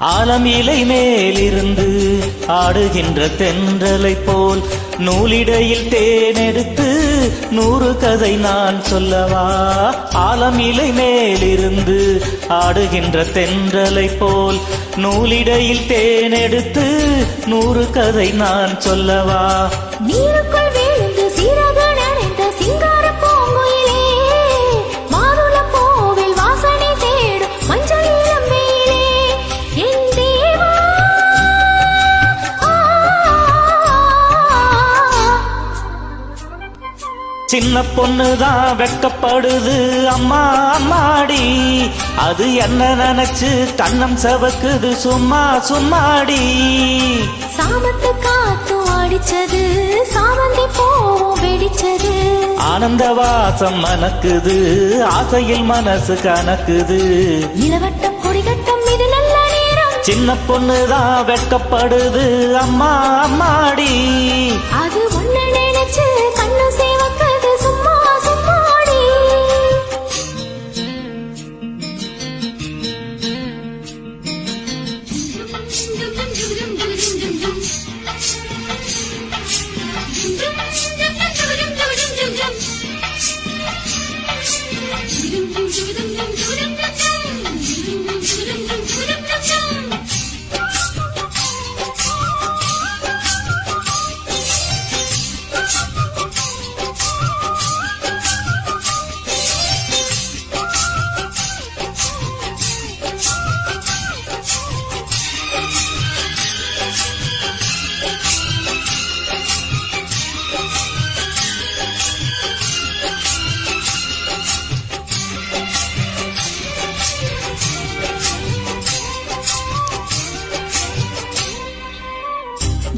ஆலம் இலை மேலிருந்து ஆடுகின்ற தென்றலை போல் நூலிடையில் தேனெடுத்து நூறு கதை நான் சொல்லவா? ஆலம் இலை மேலிருந்து ஆடுகின்ற தென்றலை போல் நூலிடையில் தேனெடுத்து நூறு கதை நான் சொல்லவா? நீருக்குள் சின்ன பொண்ணுதான் வெக்கப்படுது. அம்மா அம்மாடி அது என்ன நினைச்சு கண்ணம் செவக்குது. சும்மா சும்மாடி. சாமத்து காத்து அடிச்சது. சாமந்தி பூவும் வெடிச்சது. ஆனந்த வாசம் மணக்குது. ஆசையில் மனசு கணக்குது. நிலவட்டம் கொடிகட்டம் இது நல்ல நேரம். சின்ன பொண்ணுதான் வெட்கப்படுது அம்மா அம்மாடி. அது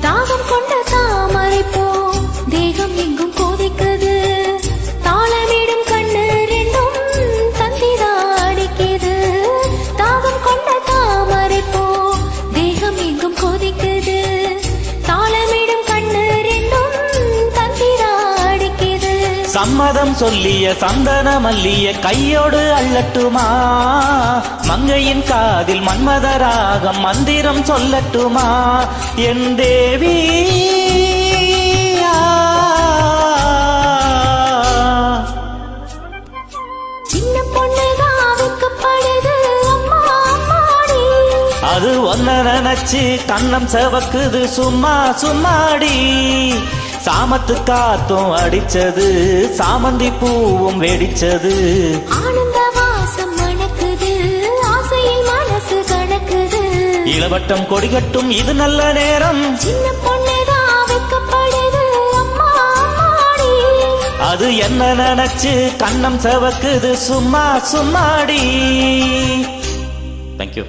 தாகம் கொண்ட தாமரை போ தேகம் எங்கும் சம்மதம் சொல்லிய சந்தன மல்லிய கையோடு அள்ளட்டுமா மங்கையின் காதில் மன்மதராகம் மந்திரம் சொல்லட்டுமா? என் தேவி அது ஒன்ன நினைச்சு கண்ணம் செவக்குது சும்மா சும்மாடி. சாமத்து காத்தும் அடிச்சது சாமந்தி பூவும் வெடிச்சது. ஆனந்த வாசம் மணக்குது ஆசையில் மனசு கணக்குது. இளவட்டம் கொடிகட்டும் இது நல்ல நேரம். சின்ன அது என்ன நினைச்சு கண்ணம் செவக்குது சும்மா சும்மாடி. தேங்க்யூ